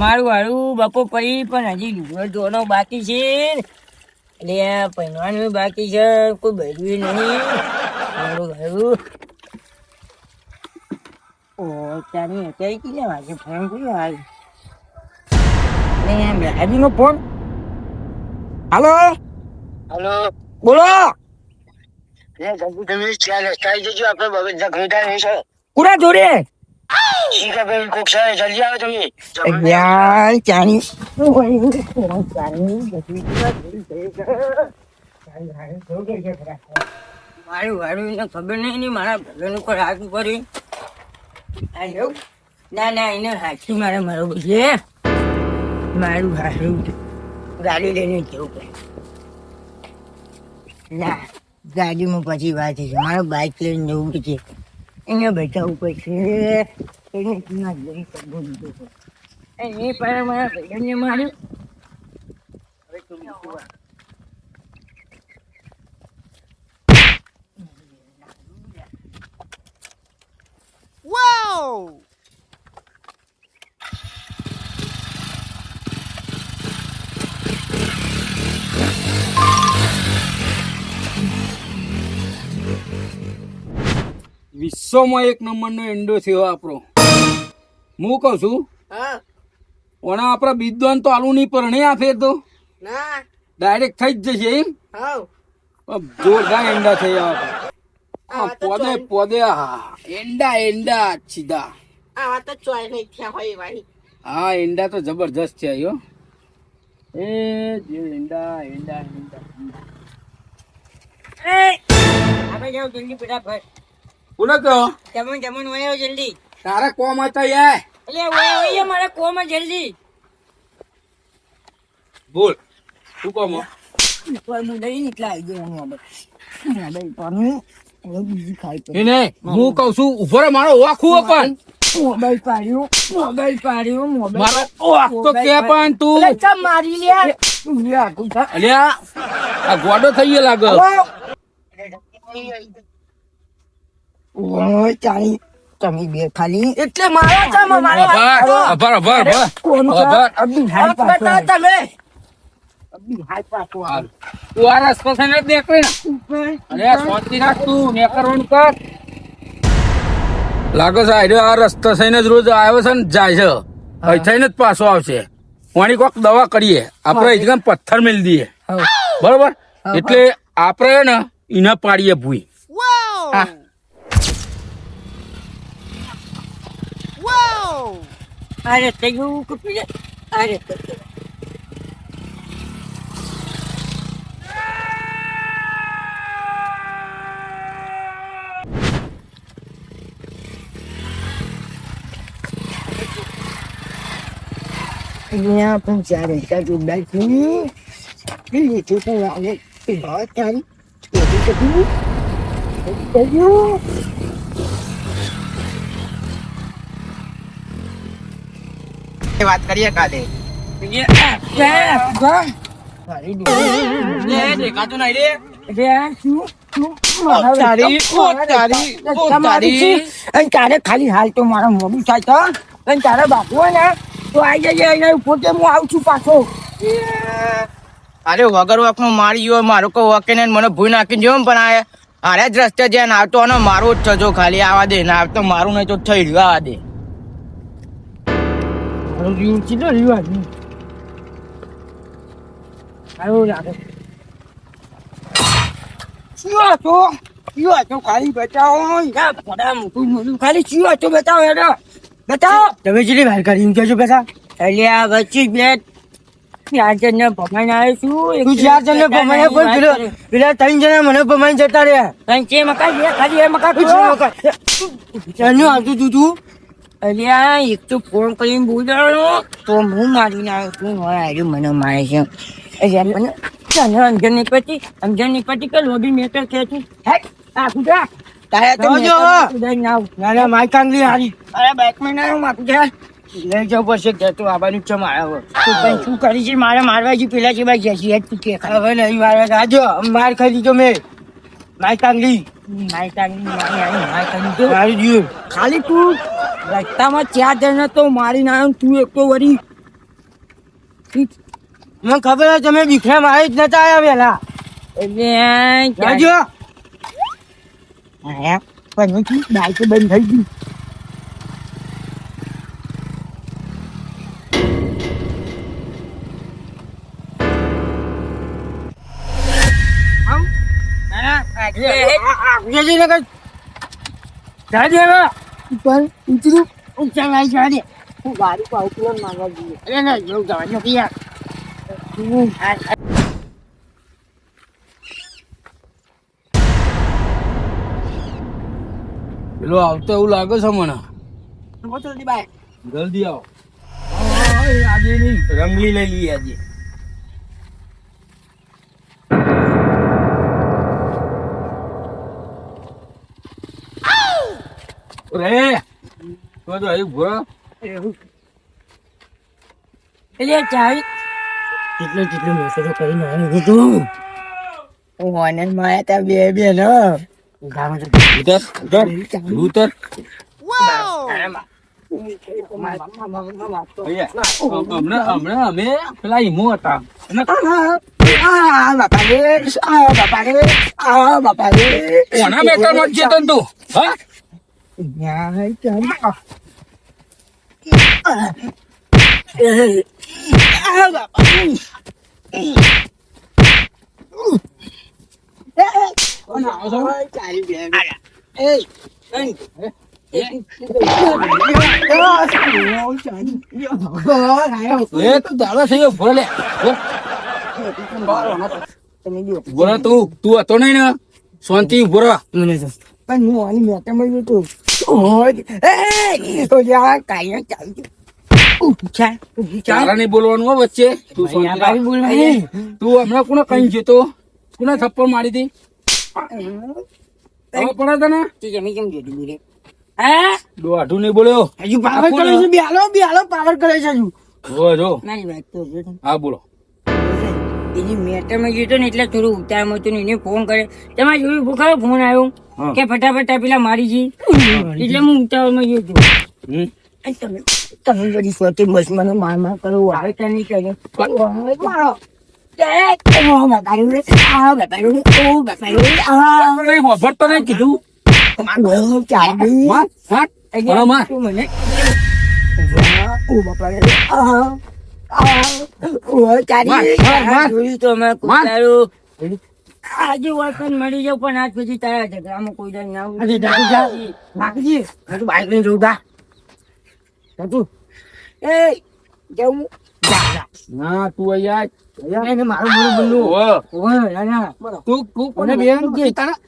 મારું વાળું બપો પડી પણ હજી લુગડો ધોવાનો બાકી છે એટલે પહેરવાનું બાકી છે કોઈ ભર્યું નહીં. મારું વાળું. ઓ ચાની અત્યારે કેટલા વાગે ફોન કર્યો હાલ? ને બેહાજીનો ફોન હાલો? હલો. બોલો. ગંગુ તમે ચાલ રસ્તાએ જજો આપણે બબે ઝઘડતા છે કુરા જોડે? ખબર મારું એને નહીં મારા ભગવાન ઉપર હાથ પડી આયો ના ના એને હાથી મારે મારો છે. મારું હારું ગાડી લઈને જવું પડે. ના ગાડીમાં પછી વાત છે. મારો બાઇક લઈને જવું છે. એને બચાવવું પડશે. એને ના જઈ શકું એ પણ મારા ભાઈને માર્યું. હવે તું બીજું વાત. વિશ્વમાં એક નંબરનો એન્ડો થયો આપણો. હું કહું છું ઓણા આપણા વિદ્વાન તો આલુ નહીં પરણે નહીં આ ફેર તો? ના. ડાયરેક્ટ થઈ જ જશે એમ? અબ જોરદાર એંડા થયા પોદે પોદે હા. એંડા એંડા સીધા. આવા તો ચોય નહીં થયા હોય ભાઈ. હા એંડા તો જબરજસ્ત છે આયો એ જે એંડા એંડા એંડા આપણે જાઓ જલ્દી ફટાફટ બોલો તો જમણ જમણ વયો જલ્દી. તારા કોમ હતા યાર. એટલે વયો વયો મારા કોમાં જલ્દી. બોલ શું કોમ પર હું લઈ નીકળા આવી ગયો હું હવે. હવે હવે બીજી ખાઈ તો એને હું કહું છું ઊભો રે મારો વાખું પણ મોબાઈલ પાડ્યો મોબાઈલ પાડ્યો મોબાઈલ મારો તો કે પણ તું. મારી લે તું લે આ ગોડો થઈ ગયો લાગે. ઓય ચાલી. તમે બે ખાલી. એટલે મારા ચમ મારો અભર અભર અભર અભર અબી હાલ પાછો તમે. અબી હાલ પાછો તું આ રસ્તો થઈને જ નીકળી અરે શાંતિ રાખ તું. નેકરવાનું કર. લાગે છે આ રસ્તો થઈને જ રોજ આવ્યો છે ને જાય છે. અહીં થઈને જ પાછો આવશે. પાણી કોક દવા કરીએ. આપણે એકદમ પથ્થર મેલી દઈએ? બરોબર? એટલે આપણે ને એને પાડીએ ભૂઈ. હા. અરે તે ગયું કુપી અરે તે અહીંયા પણ ચારે ચાર જોડાય છે લીધું પણ આવે બહુ તારી કેવી કદી કયું વાત કરીએ કાલે. તારે ખાલી હાલ તો મારા મોડું થાય તો. અને તારે બાપુ હોય ને તો આવી જઈએ એને પોતે હું આવું છું પાછો. અરે વગર વખનો મારી ગયો મારો કોઈ વકે ને મને ભૂઈ નાખીને જો પણ આ અરે જ રસ્તે જ્યાં આવતો અને મારું જ થજો ખાલી આવા દે ના આવતો મારું નહીં તો થઈ ગયો આવા દે. મારું જીવ છે ને રીવા સારું લાગે શું હતો શું હતો ખાલી બતાવો યા પોડા મોટું મોટું ખાલી શું હતો બતાવો હેડો બતાવો તમે જેટલી વાર કરી એમ કહેજો બેટા એટલે આ વચ્ચે બે ચાર ને ભમાઈને આવ્યો છું તું ચાર જણને ભમાઈને પણ પેલો પેલા ત્રણ જણા મને ભમાઈને જતા રહ્યા ત્રણ છે મકા ખાલી એ મકા મકા. આવતું તું તું અલ્યા એક તો ફોન કરીને બોલાવો. તો હું મારીને આવ્યો છું હવે આવ્યું મને મારે છે. અલ્યા મને ચાલો અંજનની પતિ અંજનની પતિ કે લોબી મેટર કે છે. હે આ કુડા તારે તો જો ના ના મારી કાંગલી હારી. અરે બાઈકમાં ના માકુ જા લઈ જવું પડશે કે તું આવવાનું જ છે મારા હવે. તું કઈ શું કરી છે? મારે મારવા છે પેલા છે. ભાઈ જશે તું કે હવે નહીં મારવા આજો માર ખાઈ દીધો મેં. મારી કાંગલી મારી કાંગલી મારી કાંગલી મારી તો મારી ખાલી તું. રસ્તામાં ચાર જણ તો મારી ના તું એક તો વળી મને ખબર છે તમે વિક્રમ આવી જ નતા આવ્યા વેલા એટલે જાજો. હા પણ હું બાઈક બંધ થઈ ગઈ. જલ્દી નકર જાજો હવે. ઉપર ઉતરું ઊંચા લાઈ જવા દે હું ગાડી પાઉં પેલો માંગવા જઈએ અરે ના જેવું જવાનું નથી યાર હું આ- પેલો આવતો એવું લાગે છે મને આ જલ્દી બાય જલ્દી આવો ઓય, આજે નહીં રંગલી લઈ લઈએ આજે રે. તો તો અહીં ભૂરો. એટલે ચાવી કેટલો કેટલો મેસેજો કરીને આવી દીધું હું ઓનલાઈનમાં હતા બે બે ન. ગામ ઉતર ઉતર ઉતર. હમણાં હમણાં અમે પેલા ઈમો હતા. અને આ બાપા રે આ બાપા રે આ બાપા રે. કોના મેટરમાં જ જતો તું હા? છો? ચાલી બે એ એ તું દાડો થઈ ગયો ભૂરો લે ભૂરો તું તું હતો નહીં ને શાંતિ મને તો પણ હું આની મેટરમાં ગયો તો ઓય ઓય આ કાયા ચાલી ઉછા ઉછા બોલવાનું વચ્ચે તું હમણાં કોને કઈ જતો કોને થપ્પડ મારી હતી પડે તને જમી કેમ જોતી બોલે દોઢું નહીં બોલ્યો હજુ પાવર કરે છે બેહાલો બેહાલો પાવર કરે છે હજુ જો જો મારી વાત તો હા બોલો એની મેટરમાં ગયો ને એટલે થોડું ઉતારમાં હતું એને ફોન કરે તમારે જોયું ભૂખાયો ફોન આવ્યો. કે ફટાફટ પેલા મારી જી એટલે હું ઉતાવળમાં ગયો હતો? તમે તમે બધી સ્વતી બસ મને માર માર કરો આવે કે નહીં કરે. મારો. કીધું. તું તો આજે વળકન મળી જાવ પણ આજ પછી તારા ઝઘડામાં કોઈ દર ના અરે ડાકુ જા. બાકજી આ બાઈક લઈને તા તું. એ જવું. ના તું અહીંયા એને મારું બોલું બોલું ઓય, ઓય તું તું કોને કોને બેન કે તારા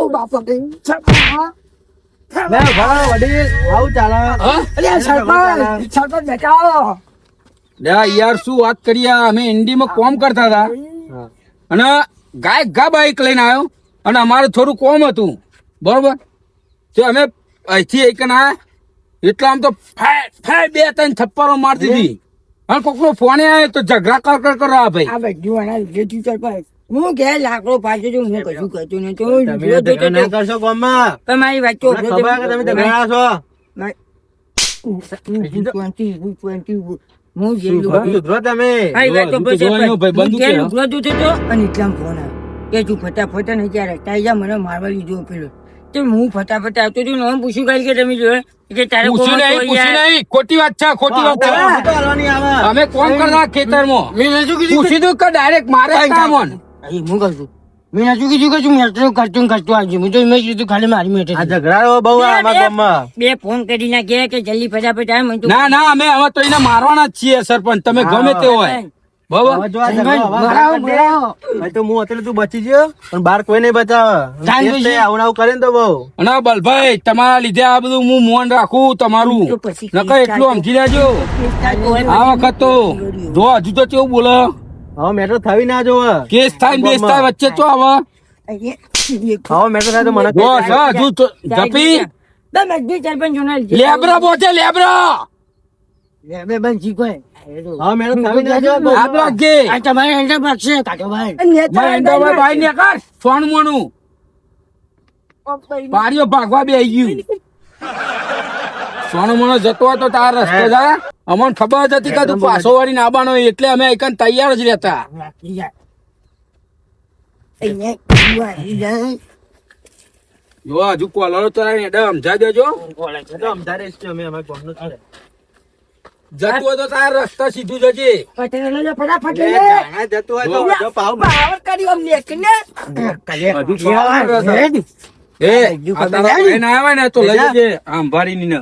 ઓ બાપા રે લે ભલા વડીલ આવું ચાલે. અરે સરપંચ સરપંચ બેઠા લે યાર શું વાત કરીએ? અમે ઇન્ડીમાં કોમ કરતા હતા. અને ગાય ગા બાઇક લઈને આવ્યો અને અમારે થોડું કોમ હતું બરોબર તો અમે અહીંથી એક ના એટલા આમ તો ફાય બે ત્રણ થપ્પરો મારતી હતી અને કોકનો ફોન આવે તો ઝઘડા કર કર કર આ ભાઈ આ બધું હું કે લાકડો પાસે છું હું કશું કરતો નહીં તો જો ના કરશો ગોમમાં તમારી વાત તો ખબર કે તમે ઝઘડા છો હું જેટલું મને મારવા લીધો પેલો. તો હું ફટાફટ આવતો છું પૂછ્યું કાલ કે તમે જોયે? કે ખોટી વાત છે અમે કોણ કરતા ખેતરમાં. મેં ડાયરેક્ટ મારે કામ હું કહું મેં નતું કીધું કે તું મેટ્રો કરતું કરતું આવજો મેં તો એમ કીધું ખાલી મારી મેટે ઝઘડા બહુ બે ફોન કરી નાખ્યા કે જલ્દી ફટાફટ આવે મને ના ના અમે હવે તો એને મારવાના જ છીએ સરપંચ. તમે ગમે તે હોય. બરાબર? બરાવો બરાવો તો હું અત્યારે તું બચી ગયો બાર કોઈ નહીં બચાવે. જાણ જોઈશે. આવું આવું કરે ને તો બહુ. અને બલભાઈ તમારા લીધે આ બધું હું મોન રાખું તમારું. નકર એટલું સમજી લેજો. આ વખત તો જો હજુ તો કેવું બોલે? હવે મેટર થવી ના જોવે. કેસ થાય ને બેસ થાય વચ્ચે તો આવે હવે મેટર થાય તો મને જો છે હજુ તો જપી. લેબરા બોચે લેબરા. બે બંધ શીખો હવે મેટ્રો થવી ના જોવે. આગ લાગજે આ તમારે અંદર ભાગશે કાકા ભાઈ. ભાઈ ને કર સોન મોનું. બારીઓ ભાગવા બે ગયું. સોનો મોનો જતો હોય તો તારા રસ્તે જાય. અમને ખબર જ હતી કે તું પાછો આવવાનો હોય એટલે અમે એક તૈયાર જ રહેતા. જો. હજુ કોલરો તો આવીને એટલે સમજાઈ દેજો. એ તો અમદારે જ છે અમે અમારા ગામનું જ છે. જતું હોય તો તાર રસ્તા સીધું જજે ફટાફટ જતું હોય તો પાવ પાવર કર્યો અમને હજુ એ ને તો લઈ જજે આંભારી ની ને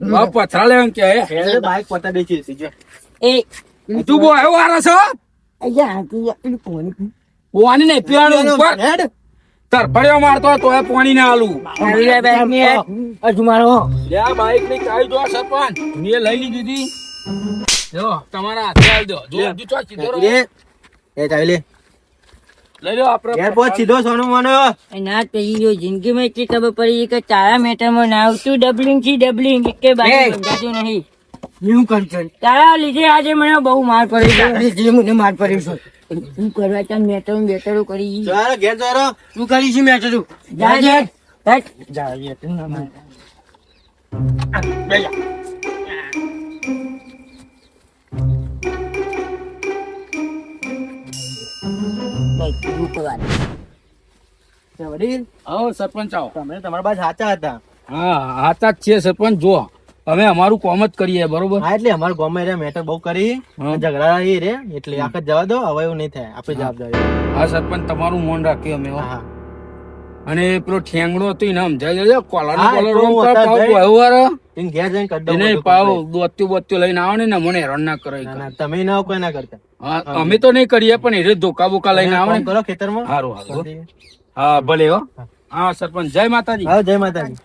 આ પથરા લેવાનું કે હે? બાઈક છે સીજે. એ તું બો આવ્યો વારો છો? પેલું પાણી. પાણી નહીં પીવાનું ઉપર. તરફડિયો મારતો પાણી ના આલું. હજુ મારો. લે બાઈકની ચાવી જો સરપંચ. મેં લઈ લીધી હતી. જો તમારા હાથે આવી દો. જો હજુ ચો સીધો એ ચાવી લે. લઈ લો આપણે ઘેર સીધો સોનું મોનો. ના પેલી જો જિંદગીમાં એટલી ખબર પડી કે તારા મેટરમાં ના આવતું ડબલિંગથી ડબલિંગ કે બાજુ બંધાતું નહીં. હું કરતો તારા લીધે આજે મને બહુ માર પડી તારા મને માર પડી છે. શું કરવા ત્યાં મેટરો બેટરો કરી? ચાલો ઘેર ચાલો. શું કરી છે મેટરો જા જા. જા જા. તું ના માર વડીલ, આવો સરપંચ આવો. તમે તમારા બા સાચા હતા. હા હાથા જ છે સરપંચ જો અમે અમારું કોમ જ કરીએ બરોબર? હા એટલે અમારા ગામમાં રે મેટર બહુ કરી. ઝઘડા એ રે એટલે આખત જવા દો હવે એવું નહીં થાય. આપણે જવાબદારી. હા સરપંચ તમારું મોન રાખીએ અમે હો. અને પેલો ઠેંગડો હતો એને સમજાય કોલાનો કોલર હતા પાવ. વ્યવહાર એને ઘેર જઈને દો એને પાવ. દોત્યું લઈને આવે ને મને હેરાન ના કરે. તમે ના કોઈ ના કરતા. હા, અમે તો નહીં કરીએ પણ એ ધોકા બોકા લઈને આવે ને. કરો ખેતરમાં. સારું હા. ભલે હો. હા સરપંચ જય માતાજી. હા જય માતાજી.